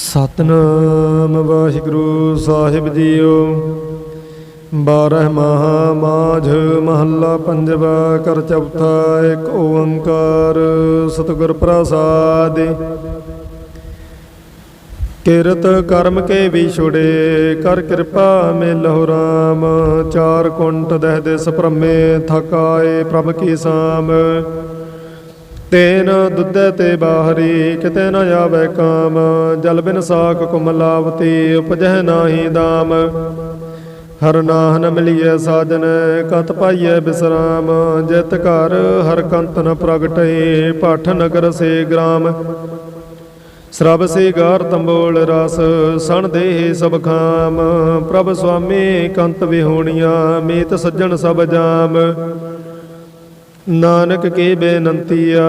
ਸਤਨਾਮ ਵਾਹਿਗੁਰੂ ਸਾਹਿਬ JIO. ਬਾਰਹ ਮਹਾ ਮਾਝ ਮਹੱਲਾ ਪੰਜਵਾ ਕਰ ਚੌਥਾ ਇੱਕ ਓੰਕਾਰ ਸਤਿਗੁਰ ਪ੍ਰਸਾਦ। ਕਿਰਤ ਕਰਮ ਕੇ ਵੀ ਛੁੜੇ, ਕਰ ਕਿਰਪਾ ਮਿਲਹੁ ਰਾਮ। ਚਾਰ ਕੁੰਟ ਦਹਿ ਦੇ ਭ੍ਰਮੇ ਥਕਾਏ ਪ੍ਰਭ ਕੀ ਸਾਮ। ਤੇਨ ਦੁੱਧੇ ਤੇ ਬਾਹਰੀ, ਕਿਤੇ ਨ ਆਵੇ ਕਾਮ। ਜਲ ਬਿਨ ਸਾਖ ਕੁਮਲਾਵਤੀ ਉਪਜਹਿ ਨਾਹੀ ਦਾਮ। ਹਰ ਨਾਹਨ ਮਿਲੀਐ ਸਾਜਨ, ਕਤ ਪਾਈਐ ਬਿਸਰਾਮ। ਜਿਤ ਘਰ ਹਰ ਕੰਤ ਨ ਪ੍ਰਗਟੇ, ਪਾਠ ਨਗਰ ਸੇ ਗ੍ਰਾਮ। ਸਰਬ ਸੇ ਗਾਰ ਤੰਬੋਲ ਰਸ, ਸਣ ਦੇਹ ਸਭ ਖਾਮ। ਪ੍ਰਭ ਸੁਆਮੀ ਕੰਤ ਵਿਹੋਣੀਆਂ, ਮੀਤ ਸੱਜਣ ਸਭ ਜਾਮ। ਨਾਨਕ ਕੀ ਬੇਨੰਤੀਆ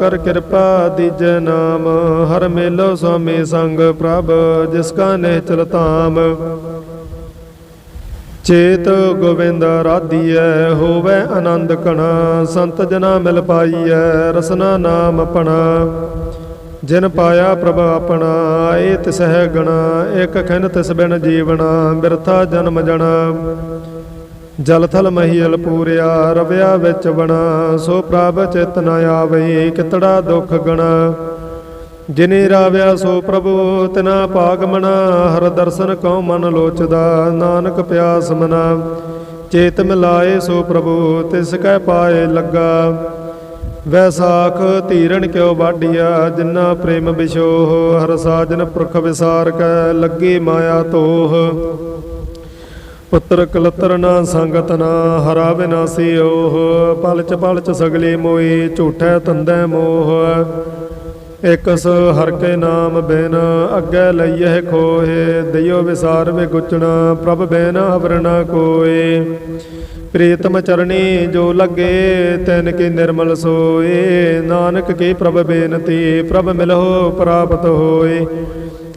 ਕਰ ਕਿਰਪਾ ਦੀਜੈ ਨਾਮ, ਹਰ ਮੇਲੋ ਸੁਆਮੀ ਸੰਗ ਪ੍ਰਭ, ਜਿਸ ਕਾ ਨਿਹਚਲ ਧਾਮ। ਚੇਤ ਗੋਬਿੰਦ ਰਾਧੀਐ ਹੋਵੇ ਆਨੰਦ ਕਣਾ ਸੰਤ ਜਨਾ ਮਿਲ ਪਾਈਐ, ਰਸਨਾ ਨਾਮ ਆਪਣਾ। ਜਿਨ ਪਾਇਆ ਪ੍ਰਭ ਆਪਣਾ ਏ ਤਿਸਹਿ ਗਣਾ, ਇਕ ਖਿਨ ਤਿਸ ਬਿਨ ਜੀਵਣਾ, ਬਿਰਥਾ ਜਨਮ ਜਣਾ। ਜਲ ਥਲ ਮਹੀਲ ਪੂਰਿਆ, ਰਵਿਆ ਵਿੱਚ ਬਣਾ ਸੋ ਪ੍ਰਭ ਚਿਤ ਨ ਆਵੇ ਕਿਤੜਾ ਦੁਖ ਗਣਾ। ਜਿਨੇ ਰਾਵਿਆ ਸੋ ਪ੍ਰਭੂ, ਤਿਨਾ ਪਾਗਮਣਾ ਹਰ ਦਰਸ਼ਨ ਕਉ ਮਨ ਲੋਚਦਾ, ਨਾਨਕ ਪਿਆਸ ਮਨਾ। ਚੇਤ ਮਿਲਾਏ ਸੋ ਪ੍ਰਭੂ, ਤਿਸ ਕੈ ਪਾਏ ਲੱਗਾ। ਵੈਸਾਖ ਧੀਰਣ ਕਿਉ ਵਾਢੀਆ, ਜਿਨਾ ਪ੍ਰੇਮ ਵਿਸ਼ੋਹ ਹਰ ਸਾਜਨ ਪੁਰਖ ਵਿਸਾਰ ਕੈ, ਲੱਗੀ ਮਾਇਆ ਤੋਹ। ਪੁੱਤਰ ਕਲਤਰ ਨਾ ਸੰਗਤ ਨਾ ਹਰਾ ਵਿਨਾਸੀ ਓਹ ਪਲਚ ਪਲਚ ਸਗਲੇ ਮੋਈ ਝੂਠੈ ਤੰਦੈ ਮੋਹ। ਇਕਸ ਹਰ ਕੇ ਨਾਮ ਬਿਨ ਅੱਗੇ ਲਈਏ ਖੋਏ, ਦਿਓ ਵਿਸਾਰ ਵੇ ਗੁਚਣਾ, ਪ੍ਰਭ ਬਿਨ ਅਵਰ ਕੋਏ। ਪ੍ਰੀਤਮ ਚਰਣੀ ਜੋ ਲੱਗੇ, ਤੈਨ ਕੀ ਨਿਰਮਲ ਸੋਏ। ਨਾਨਕ ਕੀ ਪ੍ਰਭ ਬੇਨਤੀ, ਪ੍ਰਭ ਮਿਲਹੁ ਪ੍ਰਾਪਤ ਹੋਏ।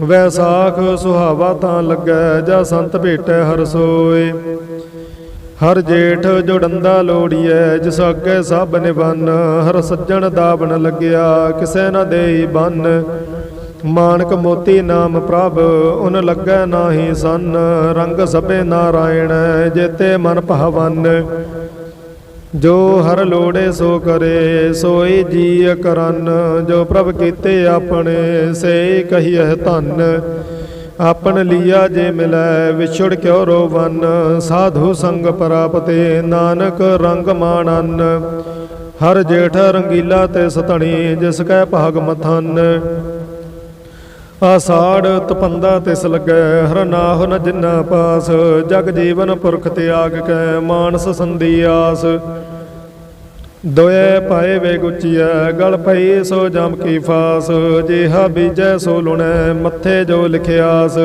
ਵੈਸਾਖ ਸੁਹਾਵਾ ਤਾਂ ਲੱਗੈ, ਜਾਂ ਸੰਤ ਭੇਟੈ ਹਰ ਸੋਏ। ਹਰ ਜੇਠ ਜੋੜੰਦਾ ਲੋੜੀਐ, ਜਿਸ ਅੱਗੇ ਸਭ ਨਿਵੰਨ ਹਰ ਸੱਜਣ ਦਾਵਣ ਲੱਗਿਆ, ਕਿਸੇ ਨਾ ਦੇਈ ਬੰਨ। ਮਾਨਕ ਮੋਤੀ ਨਾਮ ਪ੍ਰਭ, ਉਨ ਲੱਗੈ ਨਾਹੀ ਸੰਨ। ਰੰਗ ਸਭੇ ਨਾਰਾਇਣ, ਜੇਤੇ ਮਨ ਭਾਵਨ। ਜੋ ਹਰ ਲੋੜੇ ਸੋ ਕਰੇ, ਸੋਈ ਜੀ ਕਰਨ। ਜੋ ਪ੍ਰਭ ਕੀਤੇ ਆਪਣੇ, ਸੇ ਕਹੀਐ ਧੰਨ। ਆਪਣ ਲੀਆ ਜੇ ਮਿਲੈ, ਵਿਛੜ ਕਿਉ ਰੋਵਨ। ਸਾਧੂ ਸੰਗ ਪ੍ਰਾਪਤੇ, ਨਾਨਕ ਰੰਗ ਮਾਣਨ। ਹਰ ਜੇਠ ਰੰਗੀਲਾ ਤੇ ਸਤਣੀ, ਜਿਸ ਕੈ ਭਾਗ ਮਥਨ। ਆਸਾੜ ਤਪੰਦਾ ਤਿਸ ਲੱਗੈ, ਹਰ ਨਾਹ ਨ ਜਿਨਾ ਪਾਸ। ਜਗ ਜੀਵਨ ਪੁਰਖ ਤਿਆਗ ਕੈ, ਮਾਨਸ ਸੰਦੀ ਆਸ। ਦੋਏ ਪਾਏ ਵੇ ਗੁਚੀਐ, ਗਲ ਪਈ ਸੋ ਜਮ ਕੀ ਫਾਸ। ਜਿਹਾ ਬੀਜੈ ਸੋ ਲੁਣੈ, ਮੱਥੇ ਜੋ ਲਿਖਿਆਸ।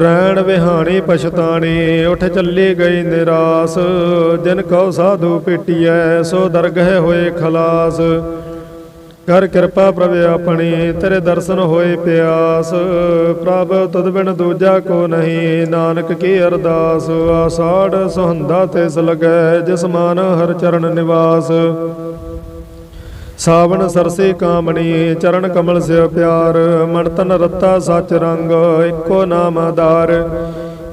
ਰੈਣ ਵਿਹਾਣੀ ਪਛਤਾਣੀ, ਉਠ ਚੱਲੀ ਗਈ ਨਿਰਾਸ। ਜਿਨ ਕਉ ਸਾਧੂ ਪੇਟੀਐ, ਸੋ ਦਰਗਹਿ ਹੋਏ ਖਲਾਸ। ਕਰ ਕਿਰਪਾ ਪ੍ਰਭ ਆਪਣੀ, ਤੇਰੇ ਦਰਸ਼ਨ ਹੋਏ ਪਿਆਸ। ਪ੍ਰਭ, ਤੁਧ ਬਿਨ ਦੂਜਾ ਕੋ ਨਹੀਂ, ਨਾਨਕ ਕੀ ਅਰਦਾਸ। ਆਸਾੜ ਸੁਹੰਦਾ ਤਿਸ ਲਗੈ ਜਿਸ ਮਾਨ ਹਰ ਚਰਨ ਨਿਵਾਸ। ਸਾਵਣ ਸਰਸੇ ਕਾਮਣੀ, ਚਰਨ ਕਮਲ ਸਿਓ ਪਿਆਰ। ਮਨ ਤਨ ਰਤਾ ਸਚ ਰੰਗ, ਇੱਕੋ ਨਾਮ ਆਧਾਰ।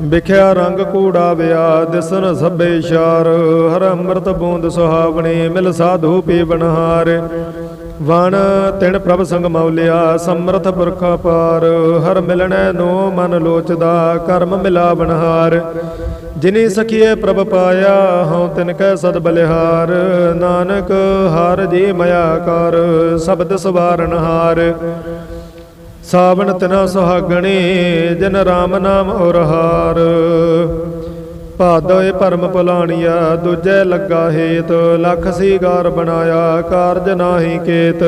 ਵਿਖਿਆ ਰੰਗ ਕੂੜਾ ਵਿਆ, ਦਿਸਨ ਸਭੇ ਇਸ਼ਾਰ ਹਰ ਅੰਮ੍ਰਿਤ ਬੂੰਦ ਸੁਹਾਵਣੀ, ਮਿਲ ਸਾਧੂ ਪੀ ਬਨਹਾਰ ਵਣ ਤਿਣ ਪ੍ਰਭ ਸੰਗ ਮੌਲਿਆ, ਸਮਰਥ ਪੁਰਖ ਪਾਰ। ਹਰ ਮਿਲਣੈ ਨੋ ਮਨ ਲੋਚਦਾ, ਕਰਮ ਮਿਲਾ ਹਾਰ ਜਿਨੀ ਸਖੀਏ ਪ੍ਰਭ ਪਾਇਆ, ਹਉ ਤਿਨ ਕੈ ਸਦ ਬਲਿਹਾਰ। ਨਾਨਕ ਹਰ ਜੀ ਮਇਆ ਕਰ, ਸ਼ਬਦ ਸਵਾਰਨ ਹਾਰ। ਸਾਵਣ ਤਿਨਾ ਸੁਹਾਗਣੀ, ਜਨ ਰਾਮ ਨਾਮ ਔਰ ਹਾਰ। ਭਾਦੋਏ ਭਰਮ ਭੁਲਾਣੀਆ, ਦੂਜੇ ਲੱਗਾ ਹੇਤ, ਲਖ ਸੀਗਾਰ ਬਣਾਇਆ, ਕਾਰਜ ਨਾਹੀ ਕੇਤ।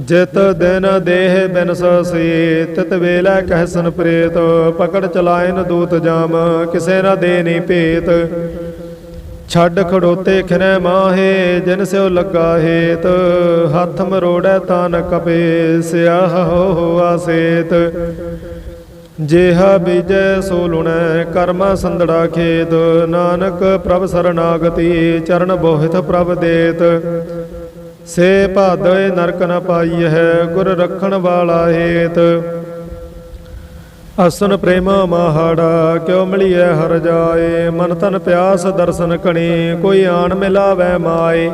ਜਿਤ ਦਿਨ ਦੇਹ ਬਿਨਸ ਸੀ ਤਿਤ ਵੇਲੇ ਕਹਿਸਨ ਪ੍ਰੇਤ, ਪਕੜ ਚਲਾਇਨ ਦੂਤ ਜਾਮ, ਕਿਸੇ ਨਾ ਦੇ ਨੀ ਭੇਤ। ਛੱਡ ਖੜੋਤੇ ਖਿਨੈ ਮਾਹੇ, ਜਿਨ ਸਿਓ ਲੱਗਾ ਹੇਤ। ਹੱਥ ਮਰੋੜੈ ਤਾਨ ਕਪੇ, ਸਿਆਹ ਹੋ ਹੋਆ ਸੇਤ ਜੇਹਾ ਬੀਜੈ ਸੋ ਲੁਣੈ, ਕਰਮ ਸੰਧੜਾ ਖੇਤ। ਨਾਨਕ ਪ੍ਰਭ ਸਰਨਾਗਤੀ, ਚਰਨ ਬੋਹਿਤ ਪ੍ਰਭ ਦੇਤ। ਸੇ ਭਾਦਏ ਨਰਕ ਨ ਪਾਈ ਹੈ ਗੁਰ ਰੱਖਣ ਵਾਲਾ ਹੇਤ ਅਸਨ ਪ੍ਰੇਮ ਮਹਾੜਾ, ਕਿਉ ਮਿਲਿਐ ਹਰ ਜਾਏ। ਮਨ ਤਨ ਪਿਆਸ ਦਰਸ਼ਨ ਕਣੀ, ਕੋਈ ਆਣ ਮਿਲਾਵੈ ਮਾਏ।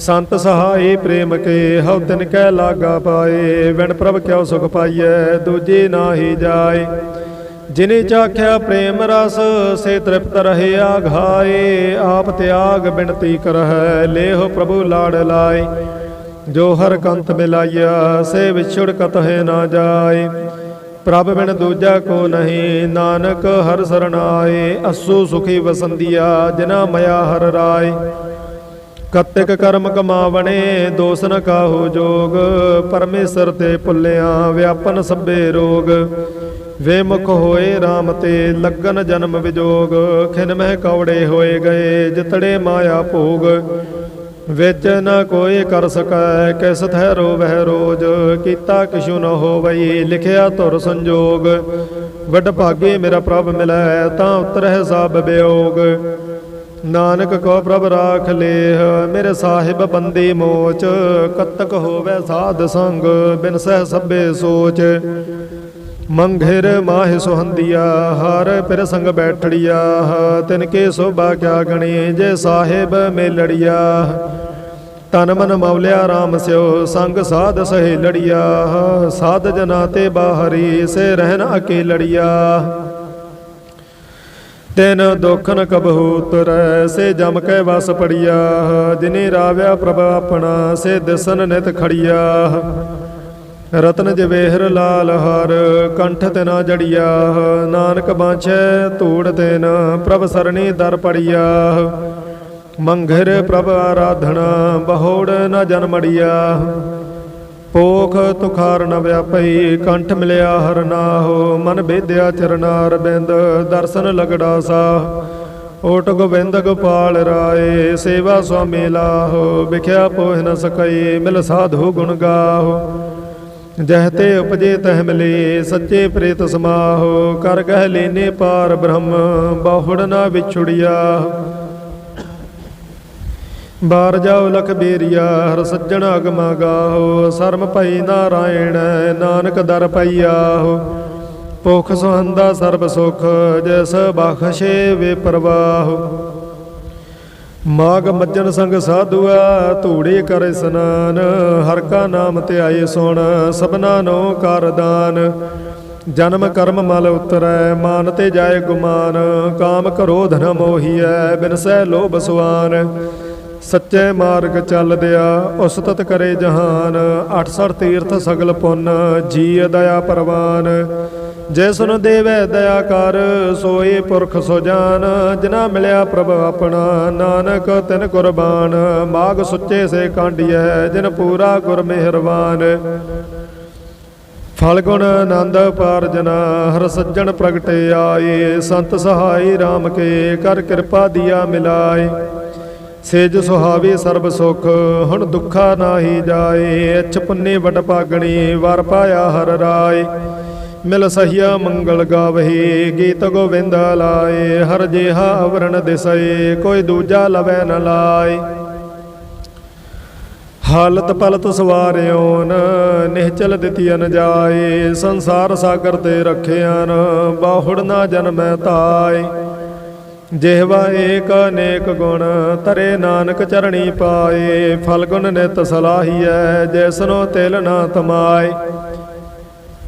ਸੰਤ ਸਹਾਈ ਪ੍ਰੇਮ ਕੇ ਹਉ ਤਿਨ ਕੈ ਲਾਗਾ ਪਾਏ। ਵਿਣ ਪ੍ਰਭ ਕਿਉ ਸੁਖ ਪਾਈਐ, ਦੂਜੀ ਨਾਹੀ ਜਾਏ। ਜਿਨੇ ਚਾਖਿਆ ਪ੍ਰੇਮ ਰਸ, ਸੇ ਤ੍ਰਿਪਤ ਰਹੇ ਘਾਏ ਆਪ ਤਿਆਗ ਬਿਨਤੀ ਕਰਹਿ, ਲੇਹ ਪ੍ਰਭੂ ਲਾੜ ਲਾਏ। ਜੋ ਹਰ ਕੰਤ ਮਿਲਾਇਆ ਸੇ ਵਿਛੜ ਕਤਹਿ ਨਾ ਜਾਏ। ਪ੍ਰਭ ਬਿਨ ਦੂਜਾ ਕੋ ਨਹੀਂ, ਨਾਨਕ ਹਰ ਸਰਣਾਏ ਅਸੂ ਸੁਖੀ ਵਸੰਦੀਆ, ਜਿਨਾ ਮਇਆ ਹਰ ਰਾਏ। ਕਤਿਕ ਕਰਮ ਕਮਾਵਣੇ, ਦੋਸ ਨ ਕਾਹੂ ਜੋਗ। ਪਰਮੇਸ਼ਰ ਤੇ ਭੁੱਲਿਆ, ਵਿਆਪਨ ਸਭੇ ਰੋਗ। ਵੇਮੁਖ ਹੋਏ RAM ਤੇ, ਲੱਗਨ ਜਨਮ ਵਿਜੋਗ। ਖਿਨ ਮਹਿ ਕੌੜੇ ਹੋਏ ਗਏ, ਜਿਤੜੇ ਮਾਇਆ ਭੋਗ। ਵਿੱਚ ਨ ਕੋਈ ਕਰ ਸਕੈ, ਕਿਸ ਥੈ ਵਹਿ ਰੋਜ। ਕੀਤਾ ਕਿਛੂ ਨ ਹੋਵਈ, ਲਿਖਿਆ ਧੁਰ ਸੰਜੋਗ। ਵੱਡ ਭਾਗੇ ਮੇਰਾ ਪ੍ਰਭ ਮਿਲੈ, ਤਾਂ ਉਤਰਹਿ ਸਭ ਬਿਯੋਗ ਨਾਨਕ ਕੋ ਪ੍ਰਭ ਰਾਖ ਲੇਹ, ਮੇਰੇ ਸਾਹਿਬ ਬੰਦੀ ਮੋਚ, ਕਤਕ ਹੋਵੇ ਸਾਧ ਸੰਗ, ਬਿਨ ਸਹਿ ਸਭੇ ਸੋਚ। ਮੰਘੇਰ ਮਾਹਿ ਸੁਹੰਦੀਆ, ਹਰ ਪਿਰ ਸੰਗ ਬੈਠੜੀਆ, ਤਿਨ ਕੇ ਸੋਭਾ ਕਿਆ ਗਣੀ, ਜੇ ਸਾਹਿਬ ਮੇਲੜੀਆ। ਤਨ ਮਨ ਮੌਲਿਆ RAM ਸਿਓ, ਸੰਗ ਸਾਧ ਸਹੇ ਲੜੀਆ ਸਾਧ ਜਨਾ ਤੇ ਬਾਹਰੀ, ਸੇ ਰਹਿਣ ਅਕੇ ਲੜੀਆ ਤਿਨ ਦੁਖ ਨ ਕਬਹੂ ਤੁਰੈ, ਸੇ ਜਮ ਕੈ ਵਸ ਪੜਿਆ। ਜਿਨੇ ਰਾਵਿਆ ਪ੍ਰਭ ਆਪਣਾ, ਸੇ ਦਿਸਨ ਨਿਤ ਖੜੀਆ। ਰਤਨ ਜਵੇਹਰ ਲਾਲ ਹਰ, ਕੰਠ ਤਿਨਾ ਨਾ ਜੜੀਆ। ਨਾਨਕ ਬਾਛੈ, ਧੂੜ ਤਿਨ ਪ੍ਰਭ ਸਰਣੀ ਦਰ ਪੜਿਆ। ਮੰਘਰ ਪ੍ਰਭ ਆਰਾਧਨਾ, ਬਹੋੜ ਨ ਜਨਮੜੀਆ ਪੋਖ ਤੁਖਾਰ ਨ ਵਿਆਪਈ, ਕੰਠ ਮਿਲਿਆ ਹਰ ਨਾਹੋ, ਮਨ ਬੇਦਿਆ ਚਰਨਾਰ ਬਿੰਦ, ਦਰਸ਼ਨ ਲਗੜਾ ਸਾ ਓਟ ਗੋਬਿੰਦ ਗੋਪਾਲ ਰਾਏ, ਸੇਵਾ ਸੁਆਮੀ ਲਾਹੋ, ਵਿਖਿਆ ਪੋਹ ਨ ਸਕਈ, ਮਿਲ ਸਾਧੂ ਗੁਣ ਗਾਹੋ। ਜਹ ਤੇ ਉਪਜੇ ਤਹ ਮਿਲੇ, ਸੱਚੇ ਪ੍ਰੀਤ ਸਮਾਹੋ, ਕਰ ਗਹਿ ਲੈਨੇ ਪਾਰ ਬ੍ਰਹਮ, ਬਾਹੁੜ ਨਾ ਵਿਛੁੜਿਆ। ਬਾਰ ਜਾਉ ਲਖ ਬੇਰੀਆ, ਹਰ ਸੱਜਣ ਅਗਮਾ ਗਾਹੋ ਸਰਮ ਭਈ ਨਾਰਾਇਣ, ਨਾਨਕ ਦਰ ਪਈਆਹੋ ਭੁਖ ਸੁਹੰਦਾ ਸਰਬ ਸੁਖ, ਜੈਸ ਬਖਸ਼ੇ ਵੇ ਪ੍ਰਵਾਹ। ਮਾਗ ਮੱਜਨ ਸੰਗ ਸਾਧੂਆ, ਧੂੜੇ ਕਰ ਇਸਨਾਨ ਹਰ ਕਾ ਨਾਮ ਧਿਆਏ ਸੁਣ, ਸਭਨਾ ਨੋ ਕਰ ਦਾਨ। ਜਨਮ ਕਰਮ ਮਲ ਉਤਰੈ, ਮਾਨ ਤੇ ਜਾਏ ਗੁਮਾਨ, ਕਾਮ ਕਰੋਧ ਨ ਮੋਹੀਐ ਬਿਨਸੈ ਲੋਭ ਸੁਆਨ। ਸੱਚੇ ਮਾਰਗ ਚੱਲਦਿਆ ਉਸਤਤ ਕਰੇ ਜਹਾਨ। 68 ਤੀਰਥ ਸਗਲ ਪੁੰਨ ਜੀ ਦਇਆ ਪਰਵਾਨ। ਜੇ ਸੁਨ ਦੇਵੈ ਦਇਆ ਕਰ, ਸੋਏ ਪੁਰਖ ਸੁਜਾਨ ਜਿਨਾ। ਮਿਲਿਆ ਪ੍ਰਭ ਆਪਣਾ, ਨਾਨਕ ਤਿਨ ਕੁਰਬਾਨ। ਮਾਗ ਸੁੱਚੇ ਸੇ ਕਾਂਡੀਐ, ਜਿਨ ਪੂਰਾ ਗੁਰ ਮਿਹਰਬਾਨ ਫਲਗੁਣ ਆਨੰਦ ਪਾਰ ਹਰ ਸੱਜਣ ਪ੍ਰਗਟੇ ਆਏ। ਸੰਤ ਸਹਾਈ RAM ਕੇ, ਕਰ ਕਿਰਪਾ ਦੀਆ ਮਿਲਾਏ। ਸੇਜ ਸੁਹਾਵੇ ਸਰਬ ਸੁਖ, ਹੁਣ ਦੁੱਖਾ ਨਾਹੀ ਜਾਏ। ਅਛ ਪੁੰਨੇ ਵਟ ਪਾਗਣੀ ਵਰ ਪਾਇਆ ਹਰ ਰਾਏ। ਮਿਲ ਸਹੀਆ ਮੰਗਲ ਗਾਵਹੀ ਗੀਤ ਗੋਵਿੰਦ ਲਾਏ। ਹਰ ਜੇਹਾ ਅਵਰਣ ਦਿਸਏ, ਕੋਈ ਦੂਜਾ ਲਵੈ ਨ ਲਾਏ। ਹਾਲਤ ਪਲਤ ਸਵਾਰਿਓਨ, ਨਿਹਚਲ ਦਿੱਤੀ ਅਨ ਜਾਏ। ਸੰਸਾਰ ਸਾਗਰ ਤੇ ਰਖਿਆਨ, ਬਾਹੁੜ ਨਾ ਜਨਮੈ ਤਾਏ। ਜਿਹਵਾ ਏਕ ਅਨੇਕ ਗੁਣ ਤਰੇ ਨਾਨਕ ਚਰਣੀ ਪਾਏ। ਫਲਗੁਣ ਨਿਤ ਸਲਾਹੀਐ ਜੈਸਨੋ ਤਿਲ ਨਾ ਤਮਾਏ।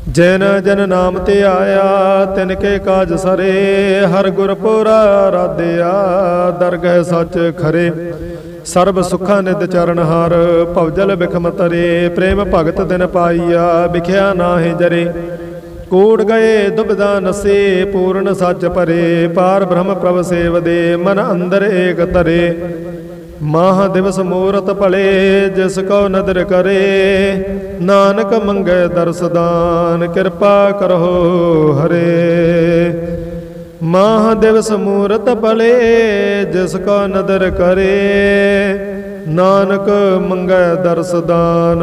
ਜਿਨ ਜਨ ਨਾਮ ਤੇ ਆਇਆ, ਤਿਨ ਕੇ ਕਾਜ ਸਰੇ। ਹਰ ਗੁਰਪੁਰਾ ਰਾਧਿਆ ਦਰਗਹਿ ਸੱਚ ਖਰੇ। ਸਰਬ ਸੁਖਾਂ ਨਿਤ ਚਰਨ ਹਰ ਭਵਜਲ ਬਿਖਮ ਤਰੇ। ਪ੍ਰੇਮ ਭਗਤ ਦਿਨ ਪਾਈਆ, ਵਿਖਿਆ ਨਾਹਿ ਜਰੇ। ਕੋੜ ਗਏ ਦੁਬਦਾ ਨਸੇ, ਪੂਰਨ ਸੱਚ ਭਰੇ, ਪਾਰ ਬ੍ਰਹਮ ਪ੍ਰਭ ਸੇਵਦੇ ਮਨ ਅੰਦਰ ਏਕ ਤਰੇ ਮਾਹ ਦਿਵਸ ਮੂਰਤ ਭਲੇ, ਜਿਸ ਕੋ ਨਦਰ ਕਰੇ। ਨਾਨਕ ਮੰਗੇ ਦਰਸਦਾਨ ਕਿਰਪਾ ਕਰੋ ਹਰੇ। ਮਾਹ ਦਿਵਸ ਮੂਰਤ ਭਲੇ, ਜਿਸ ਕੋ ਨਦਰ ਕਰੇ। ਨਾਨਕ ਮੰਗੇ ਦਰਸਦਾਨ